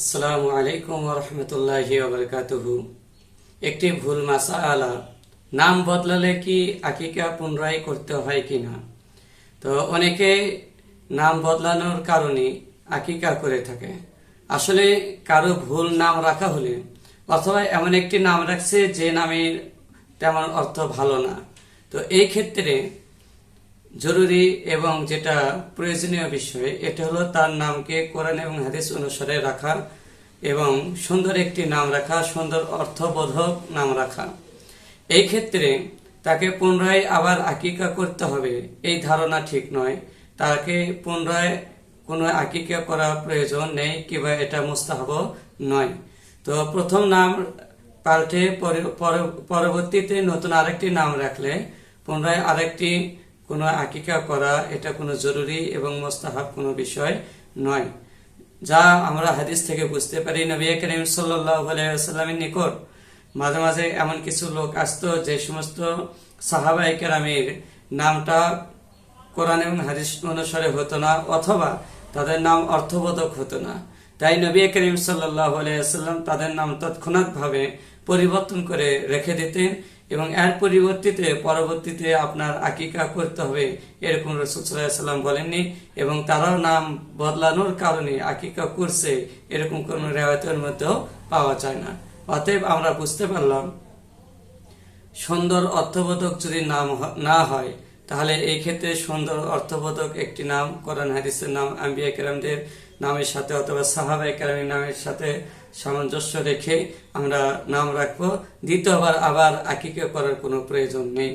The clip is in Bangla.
আসসালামু আলাইকুম রহমতুল্লাহি ওবরকাতুহু একটি ভুল মাসা আলা নাম বদলালে কি আকিকা পুনরায় করতে হয় কিনা তো অনেকে নাম বদলানোর কারণে আকিকা করে থাকে। আসলে কারও ভুল নাম রাখা হলে, অথবা এমন একটি নাম রাখছে যে নামের তেমন অর্থ ভালো না। তো এই ক্ষেত্রে জরুরি এবং যেটা প্রয়োজনীয় বিষয়, এটা হলো তার নামকে কোরআন এবং হাদিস অনুসারে রাখা এবং সুন্দর একটি নাম রাখা, সুন্দর অর্থবোধক নাম রাখা। এই ক্ষেত্রে তাকে পুনরায় আবার আকিকা করতে হবে, এই ধারণা ঠিক নয়। তাকে পুনরায় কোনো আকিকা করা প্রয়োজন নেই কিংবা এটা মুস্তাহাব নয়। তো প্রথম নাম পাল্টে পরে- পরে- পরবর্তীতে নতুন আরেকটি নাম রাখলে পুনরায় আরেকটি কোনো আকিকা করা এটা কোনো জরুরি এবং মোস্তাহাব কোনো বিষয় নয়। যা আমরা হাদিস থেকে বুঝতে পারি, নবী করিম সাল্লাহ নিকট মাঝে মাঝে এমন কিছু লোক আসতো যে সমস্ত সাহাবাই কেরামের নামটা কোরআন এবং হাদিস অনুসারে হতো না অথবা তাদের নাম অর্থবোধক হতো না। তাই নবী করিম সাল্লাহ আলাইসাল্লাম তাদের নাম তৎক্ষণাৎ ভাবে পরিবর্তন করে রেখে দিতেন এবং এর পরিবর্তিতে, পরবর্তীতে আপনার আকিকা করতে হবে, এরকম রসুলাম বলেননি, এবং তারাও নাম বদলানোর কারণে আকিকা করছে, এরকম কোন রেওয়ায়তের মধ্যেও পাওয়া যায় না। অতএব আমরা বুঝতে পারলাম, সুন্দর অর্থবোধক যদি নাম না হয় তাহলে এই ক্ষেত্রে সুন্দর অর্থবোধক একটি নাম, কোরআন হাদিসের নাম, আম্বিয়া কেরামদের নামের সাথে অথবা সাহাবা কেরামের নামের সাথে সামঞ্জস্য রেখে আমরা নাম রাখব। দ্বিতীয়বার আবার আকিকে করার কোনো প্রয়োজন নেই।